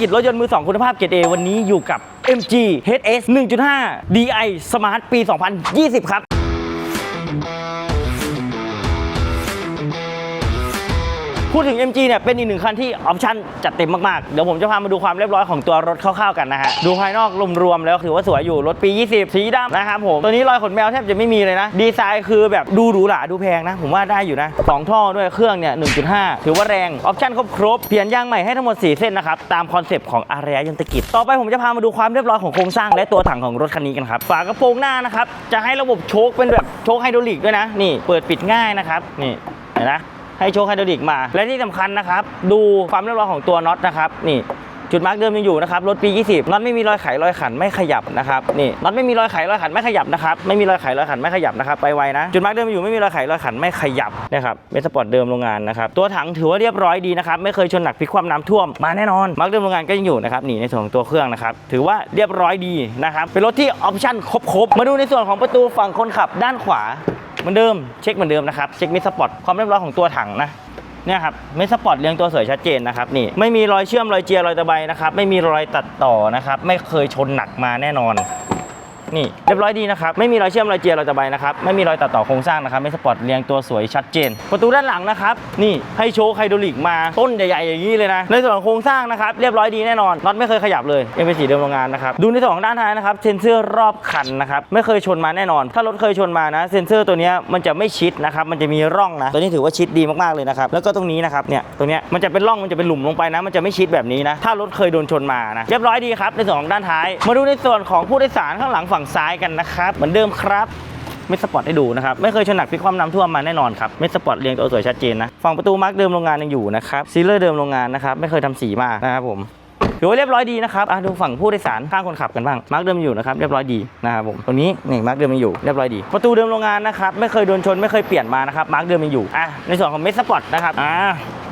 กิจรถยนต์มือ 2 คุณภาพเกรด A วันนี้อยู่กับ MG HS 1.5 DI Smart ปี 2020 ครับ พูดถึง MG เนี่ยเป็นอีกหนึ่งคันที่ออปชั่นจัดเต็มมากๆ เดี๋ยวผมจะพามาดูความเรียบร้อยของตัวรถคร่าวๆกันนะฮะ ดูภายนอกรวมๆแล้วถือว่าสวยอยู่ รถปี 20 สีดำนะครับผม ตัวนี้รอยขนแมวแทบจะไม่มีเลยนะ ดีไซน์คือแบบดูหรูหราดูแพงนะ ผมว่าได้อยู่นะ2ท่อด้วยเครื่องเนี่ย 1.5 ถือว่าแรง ออปชั่นครบครบเปลี่ยนยางใหม่ให้ทั้งหมด 4 เส้นนะครับ ตามคอนเซปต์ของอารยยนตกิจ ต่อไปผมจะพามาดูความเรียบร้อยของโครงสร้างและตัวถังของรถคันนี้กันครับ ฝากระโปรงหน้านะครับ จะให้ระบบโชคเป็นแบบโชคไฮดรอลิกด้วยนะ นี่ เปิดปิดง่ายนะครับ นี่เห็นนะ ให้โชคไฮดรอลิกมา และที่สำคัญนะครับ ดูความเรียบร้อยของตัวน็อตนะครับ นี่จุดมาร์กเดิมยังอยู่นะครับรถปี 20น็อตไม่มีรอยไขรอยขันไม่ขยับนะครับนี่น็อตไม่มีรอยไขรอยขันไม่ขยับนะครับไม่มีรอยไขรอยขันไม่ขยับนะครับไปไวนะจุดมาร์กเดิมยังอยู่ไม่มีรอยไขรอยขันไม่ขยับนะครับเมสปอร์ตเดิมโรงงานนะครับตัวถังถือว่าเรียบร้อยดีนะครับไม่เคยชนหนักพลิกคว่ำน้ำท่วมมาแน่นอนมาร์กเดิมโรงงานก็ยังอยู่นะครับนี่ในส่วนของตัวเครื่องนะครับถือว่าเรียบร้อยดีนะครับเป็นรถที่ออปชั่นครบๆมาดูในส่วนของประตูฝั่งคนขับด้านขวา เหมือนเดิมเช็คเหมือนเดิมนะครับเช็คมิสปอร์ตความเรียบร้อยของตัวถังนะเนี่ยครับเมสปอร์ตเรียงตัวสวยชัดเจนนะครับนี่ไม่มีรอยเชื่อมรอยเจียรอยตะไบนะครับไม่มีรอยตัดต่อนะครับไม่เคยชนหนักมาแน่นอน นี่เรียบร้อยดีนะครับ ไม่มีรอยเชื่อมรอยเจียรอยตะไบนะครับ ไม่มีรอยตัดต่อโครงสร้างนะครับเมสปอร์ตเรียงตัวสวยชัดเจน ประตูด้านหลังนะครับ นี่ให้โชว์ไฮดรอลิกมาต้นใหญ่ๆอย่างนี้เลยนะ ในส่วนของโครงสร้างนะครับเรียบร้อยดีแน่นอนน็อตไม่เคยขยับเลยยังเป็นสีเดิมโรงงานนะครับดูในส่วนของด้านท้ายนะครับเซ็นเซอร์รอบคันนะครับไม่เคยชนมาแน่นอน ถ้ารถเคยชนมานะเซ็นเซอร์ตัวนี้มันจะไม่ชิดนะครับมันจะมีร่องนะตัวนี้ถือว่าชิดดีมากๆเลยนะครับแล้วก็ตรงนี้นะครับเนี่ยตรงนี้มันจะเป็นร่องมันจะเป็นหลุมลงไปนะ มันจะไม่ชิดแบบนี้นะถ้ารถเคยโดนชนมานะเรียบร้อยดีครับในส่วนของด้านท้าย มาดูในส่วนของผู้โดยสารข้างหลังฝั่งซ้ายกันนะครับ เหมือนเดิมครับเมสปอร์ตให้ดูนะครับ ไม่เคยชนหนักพิคว่ำน้ำท่วมมาแน่นอนครับเมสปอร์ตเรียงตัวสวยชัดเจนนะฝั่งประตูมาร์กเดิมโรงงานยังอยู่นะครับซีเลอร์เดิมโรงงานนะครับไม่เคยทำสีมานะครับผมถือว่าเรียบร้อยดีนะครับดูฝั่งผู้โดยสารข้างคนขับกันบ้าง มาร์กเดิมอยู่นะครับเรียบร้อยดีนะครับผมตรงนี้นี่มาร์กเดิมยังอยู่เรียบร้อยดี ประตูเดิมโรงงานนะครับไม่เคยโดนชนไม่เคยเปลี่ยนมานะครับมาร์กเดิมยังอยู่อะในส่วนของเมสปอร์ตนะครับอ่า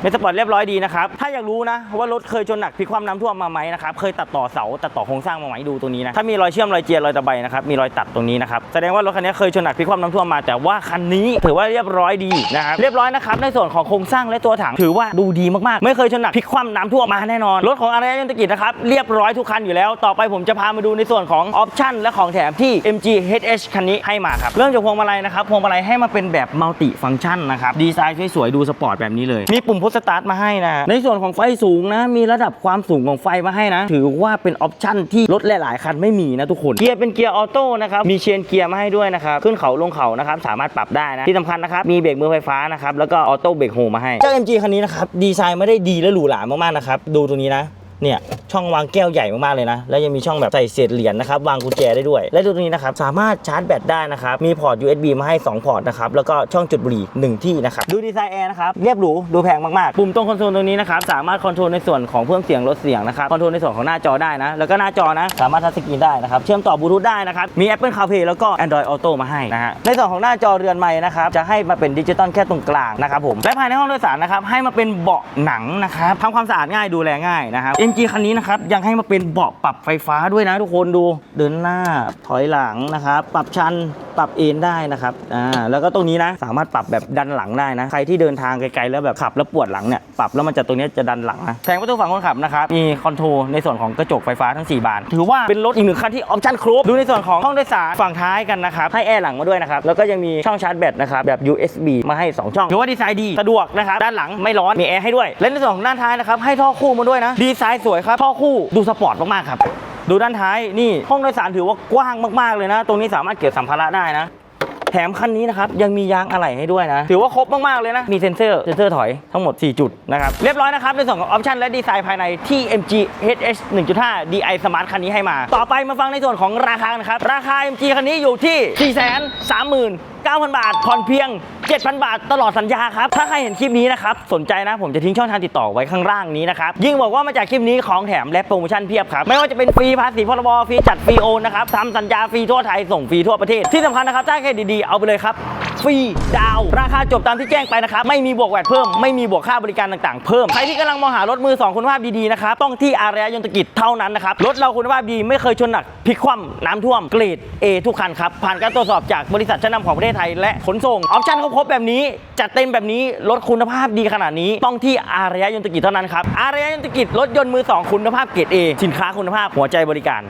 เมสปอร์ตเรียบร้อยดีนะครับ ถ้าอยากรู้นะว่ารถเคยชนหนักพลิกคว่ำน้ำท่วมมาไหมนะครับ เคยตัดต่อเสาตัดต่อโครงสร้างมาไหมดูตรงนี้นะ ถ้ามีรอยเชื่อมรอยเจียรอยตะไบนะครับ มีรอยตัดตรงนี้นะครับ แสดงว่ารถคันนี้เคยชนหนักพลิกคว่ำน้ำท่วมมา แต่ว่าคันนี้ถือว่าเรียบร้อยดีนะครับ เรียบร้อยนะครับ ในส่วนของโครงสร้างและตัวถังถือว่าดูดีมากๆ ไม่เคยชนหนักพลิกคว่ำน้ำท่วมมาแน่นอน รถของอารยยนตกิจนะครับเรียบร้อยทุกคันอยู่แล้ว ต่อไปผมจะพามาดูในส่วนของออปชั่นและของแถมที่ MG HH คันนี้ให้มาครับ เริ่มจากพวงมาลัยนะครับ พวงมาลัยให้มาเป็นแบบมัลติฟังก์ชันนะครับ ดีไซน์สวยๆ ดูสปอร์ตแบบนี้เลย มีปุ่มพุชสตาร์ทมาให้นะในส่วนของไฟสูงนะ มีระดับความสูงของไฟมาให้นะ ถือว่าเป็นออปชั่นที่รถหลาย ๆ คันไม่มีนะทุกคน เกียร์เป็นเกียร์ออโต้นะครับ มีเชนเกียร์มาให้ด้วยนะครับ ขึ้นเขาลงเขานะครับ สามารถปรับได้นะ ที่สำคัญนะครับ มีเบรกมือไฟฟ้านะครับ แล้วก็ออโต้เบรกโฮมาให้ เจ้า MG คันนี้นะครับ ดีไซน์ไม่ได้ดีและหรูหรามาก ๆ นะครับ ดูตรงนี้นะ เนี่ยช่องวางแก้วใหญ่มากๆเลยนะ แล้วยังมีช่องแบบใส่เศษเหรียญนะครับวางกุญแจได้ด้วย และตรงนี้นะครับสามารถชาร์จแบตได้นะครับมีพอร์ต USB มาให้ 2 พอร์ตนะครับแล้วก็ช่องจุดบุหรี่หนึ่งที่นะครับดูดีไซน์แอร์นะครับเรียบหรูดูแพงมากๆ ปุ่มตรงคอนโซลตรงนี้นะครับสามารถคอนโทรลในส่วนของเพิ่มเสียงลดเสียงนะครับคอนโทรลในส่วนของหน้าจอได้นะแล้วก็หน้าจอนะสามารถทัชสกรีนได้นะครับเชื่อมต่อบลูทูธได้นะครับมี Apple CarPlay แล้วก็ Android Auto มาให้นะฮะในส่วนของหน้าจอเรือนไม้นะครับจะให้มาเป็นดิจิตอลแค่ตรงกลางนะครับผมและภายในห้องโดยสารนะครับให้มาเป็นเบาะหนังนะครับทำความสะอาดง่ายดูแลง่ายนะครับ MG คันนี้นะครับยังให้มาเป็นเบาะปรับไฟฟ้าด้วยนะทุกคนดูเดินหน้าถอยหลังนะครับ ปรับชัน ปรับเอนได้นะครับอ่าแล้วก็ตรงนี้นะสามารถปรับแบบดันหลังได้นะใครที่เดินทางไกลๆแล้วแบบขับแล้วปวดหลังเนี่ยปรับแล้วมันจะตรงนี้จะดันหลังนะแผงประตูฝั่งคนขับนะครับมีคอนโทรลในส่วนของกระจกไฟฟ้าทั้ง 4 บาน ถือว่าเป็นรถอีกหนึ่งคันที่ออปชั่นครบดูในส่วนของห้องโดยสารฝั่งท้ายกันนะครับให้แอร์หลังมาด้วยนะครับแล้วก็ยังมีช่องชาร์จแบตนะครับแบบ USB มาให้ 2 ช่องถือว่าดีไซน์ดีสะดวกนะครับด้านหลังไม่ร้อนมีแอร์ให้ด้วยและในส่วนของด้านท้ายนะครับให้ท่อคู่มาด้วยนะดีไซน์สวยครับท่อคู่ดูสปอร์ตมากๆครับ ดูด้านท้ายนี่ห้องโดยสารถือว่ากว้างมากๆเลยนะ ตรงนี้สามารถเก็บสัมภาระได้นะแถมคันนี้นะครับยังมียางอะไหล่ให้ด้วยนะ ถือว่าครบมาก ๆ เลยนะ มีเซ็นเซอร์ เซ็นเซอร์ถอยทั้งหมด 4 จุดนะครับ เรียบร้อยนะครับ ในส่วนของออปชันและดีไซน์ภายในที่ MG HS 1.5 DI Smart คันนี้ให้มา ต่อไปมาฟังในส่วนของราคานะครับ ราคา MG คันนี้อยู่ที่ 9,000 บาท ผ่อนเพียง 7,000 บาท ตลอดสัญญาครับ ถ้าใครเห็นคลิปนี้นะครับ สนใจนะผมจะทิ้งช่องทางติดต่อไว้ข้างล่างนี้นะครับ ยิ่งบอกว่ามาจากคลิปนี้ของแถมและโปรโมชั่นเพียบครับ ไม่ว่าจะเป็นฟรีภาษีพรบ ฟรีจัดฟรีโอนนะครับทำสัญญาฟรีทั่วไทย ส่งฟรีทั่วประเทศ ที่สำคัญนะครับ ถ้าแครดีๆ เอาไปเลยครับ ฟรีดาว ราคาจบตามที่แจ้งไปนะครับ ไม่มีบวกแวดเพิ่ม ไม่มีบวกค่าบริการต่างๆ เพิ่ม ใครที่กำลังมองหารถมือ 2 คุณภาพดี ๆ นะครับ ต้องที่อารยยนตกิจเท่านั้นนะครับ รถเราคุณภาพดีไม่เคยชนหนักพลิกคว่ำน้ำท่วมเกรด A ทุกคันครับ ผ่านการตรวจสอบจากบริษัทชั้นนำของประเทศไทยและขนส่ง ออปชั่นครบแบบนี้จัดเต็มแบบนี้รถคุณภาพดีขนาดนี้ต้องที่อารยยนตกิจเท่านั้นครับอารยยนตกิจรถยนต์มือสองคุณภาพเกรด A สินค้าคุณภาพหัวใจบริการ